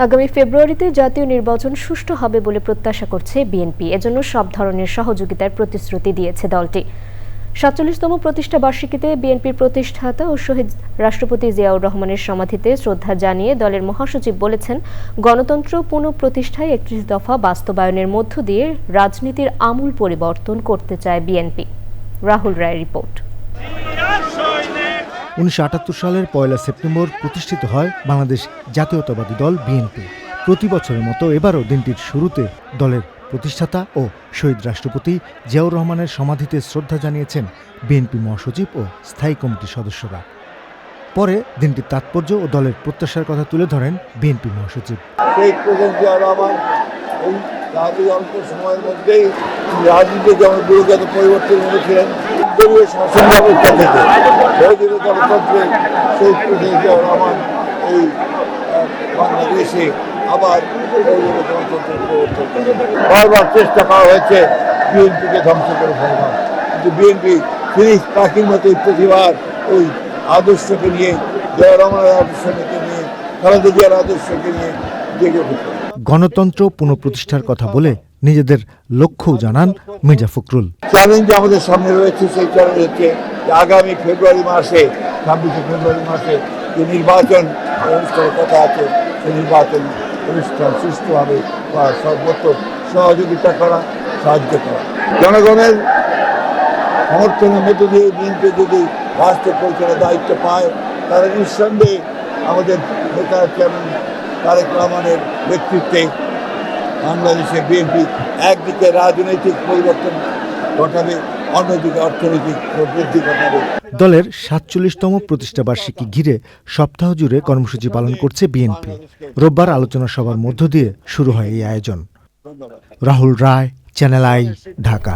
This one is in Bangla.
আগামী ফেব্রুয়ারিতে জাতীয় নির্বাচন সুষ্ঠু হবে বলে প্রত্যাশা করছে বিএনপি। এজন্য সব ধরনের সহযোগিতার প্রতিশ্রুতি দিয়েছে দলটি। সাতচল্লিশতম প্রতিষ্ঠা বার্ষিকীতে বিএনপির প্রতিষ্ঠাতা ও শহীদ রাষ্ট্রপতি জিয়াউর রহমানের সমাধিতে শ্রদ্ধা জানিয়ে দলের মহাসচিব বলেছেন, গণতন্ত্র পুনঃপ্রতিষ্ঠায় একত্রিশ দফা বাস্তবায়নের মধ্য দিয়ে রাজনীতির আমূল পরিবর্তন করতে চায় বিএনপি। রাহুল রায়ের রিপোর্ট। উনিশশো আটাত্তর সালের পয়লা সেপ্টেম্বর প্রতিষ্ঠিত হয় বাংলাদেশ জাতীয়তাবাদী দল বিএনপি। প্রতি বছরের মতো এবারও দিনটির শুরুতে দলের প্রতিষ্ঠাতা ও শহীদ রাষ্ট্রপতি জিয়াউর রহমানের সমাধিতে শ্রদ্ধা জানিয়েছেন বিএনপি মহাসচিব ও স্থায়ী কমিটির সদস্যরা। পরে দিনটির তাৎপর্য ও দলের প্রত্যাশার কথা তুলে ধরেন বিএনপি মহাসচিব। রাজনীতি যেমন পরিবর্তন এনেছিলেন দলীয় শাসন ব্যবস্থা থেকে সেই রহমান এই বাংলাদেশে আবার গণতন্ত্রের প্রবর্তন বারবার চেষ্টা করা হয়েছে বিএনপিকে ধ্বংস করে ফেলবার কিন্তু বিএনপি ফিরিস পাখির মতো প্রতিবার ওই আদর্শকে নিয়ে, জিয়া রহমানের আদর্শকে নিয়ে, খালেদা জিয়ার আদর্শকে নিয়ে গণতন্ত্র পুনঃপ্রতিষ্ঠার কথা বলে নিজেদের লক্ষ্যও জানান মির্জা ফখরুল। চ্যালেঞ্জ আমাদের সামনে রয়েছে, সেই চ্যালেঞ্জ হচ্ছে আগামী ফেব্রুয়ারি মাসে, ছাব্বিশে ফেব্রুয়ারি মাসে যে নির্বাচন অনুষ্ঠানের কথা আছে, সেই নির্বাচন অনুষ্ঠান সুষ্ঠুভাবে বা সর্বত্র সহযোগিতা করা, সাহায্য করা। জনগণের সমর্থনের মধ্য দিয়ে বিএনপি যদি রাষ্ট্র পরিচালনার দায়িত্ব পায় তারা নিঃসন্দেহে আমাদের নেতা চেয়ারম্যান তারেক রহমানের নেতৃত্বে বাংলাদেশে বিএনপি একদিকে রাজনৈতিক পরিবর্তন ঘটাবে অন্যদিকে অর্থনৈতিক বৃদ্ধি ঘটাবে। দলের সাতচল্লিশতম প্রতিষ্ঠা বার্ষিকী ঘিরে সপ্তাহ জুড়ে কর্মসূচি পালন করছে বিএনপি। রোববার আলোচনা সভার মধ্য দিয়ে শুরু হয় এই আয়োজন। Rahul Roy channel I Dhaka.